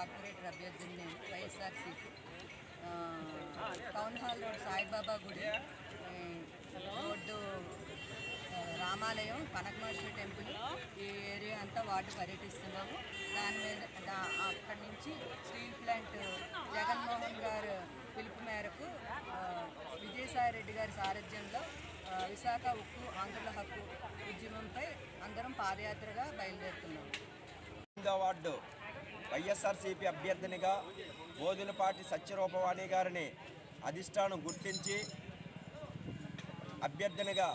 Corporator అభ్యర్థిని నేను YSRCP. Town hall road Saibaba గుడి రోడ్డు రామాలయం కనకమహేశ్వర టెంపుల్ ఈ ఏరియా అంతా వార్డు పర్యటిస్తున్నాము. దాని మీద అక్కడి నుంచి స్టీల్ ప్లాంట్ జగన్మోహన్ గారు పిలుపు మేరకు విజయసాయి రెడ్డి గారి సారథ్యంలో విశాఖ ఉక్కు ఆంధ్రుల హక్కు ఉద్యమంపై అందరం పాదయాత్రగా బయలుదేరుతున్నాము. వార్డు. వైఎస్ఆర్సీపీ అభ్యర్థినిగా బోధులపాటి సత్యరూపవాణి గారిని అధిష్టానం గుర్తించి అభ్యర్థినిగా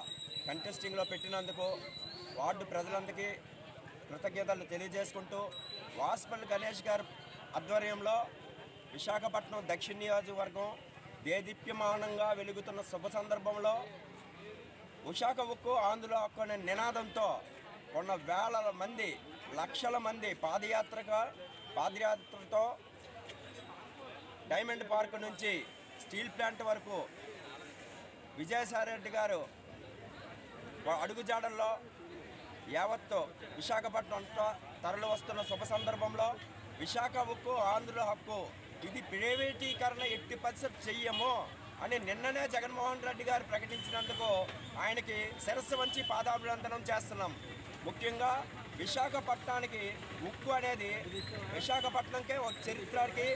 కంటెస్టింగ్లో పెట్టినందుకు వార్డు ప్రజలందరికీ కృతజ్ఞతలు తెలియజేసుకుంటూ వాస్పల్ గణేష్ గారి ఆధ్వర్యంలో విశాఖపట్నం దక్షిణ నియోజకవర్గం దేదీప్యమానంగా వెలుగుతున్న శుభ సందర్భంలో ఉషాక ఉక్కు ఆంధ్రుల హక్కు అనే నినాదంతో కొన్న వేల మంది లక్షల మంది పాదయాత్రగా పాదయాత్రతో డైమండ్ పార్క్ నుంచి స్టీల్ ప్లాంట్ వరకు విజయసాయిరెడ్డి గారు అడుగుజాడల్లో యావత్తు విశాఖపట్నం తరలి వస్తున్న శుభ సందర్భంలో విశాఖ హక్కు ఆంధ్రుల హక్కు ఇది ప్రైవేటీకరణ ఎట్టి పరిస్థితి చెయ్యము అని నిన్ననే జగన్మోహన్ రెడ్డి గారు ప్రకటించినందుకు ఆయనకి శిరస్సు వంచి పాదాభివందనం చేస్తున్నాం. ముఖ్యంగా విశాఖపట్నానికి ఉక్కు అనేది విశాఖపట్నంకే ఒక చరిత్రకి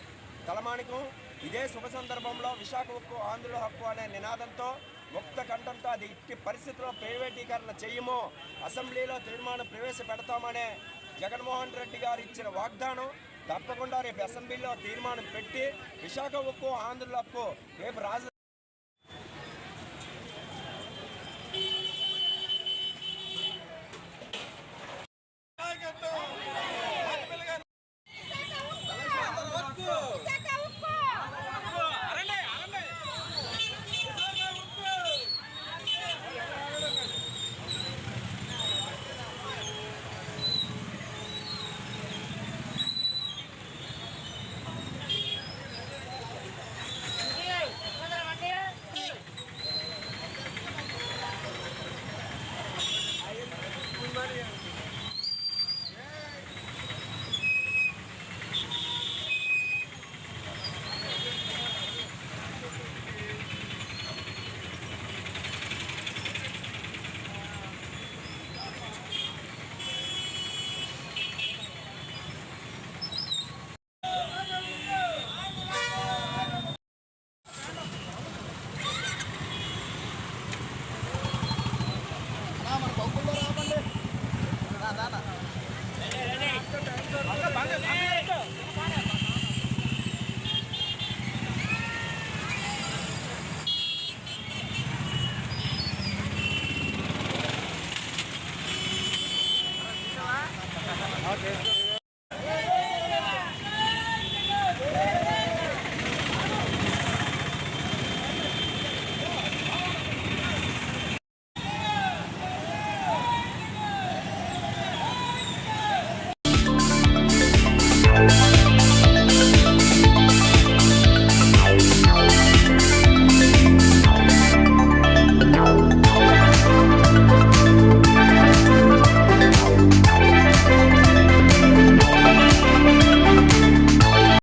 తలమానికం. ఇదే శుభ సందర్భంలో విశాఖ ఉక్కు ఆంధ్రుల హక్కు అనే నినాదంతో ముక్త కంఠంతో అది ఇట్టి పరిస్థితిలో ప్రైవేటీకరణ చేయము. అసెంబ్లీలో తీర్మానం ప్రవేశపెడతామనే జగన్మోహన్ రెడ్డి గారు ఇచ్చిన వాగ్దానం తప్పకుండా రేపు అసెంబ్లీలో తీర్మానం పెట్టి విశాఖ ఉక్కు ఆంధ్రుల హక్కు రేపు రాజ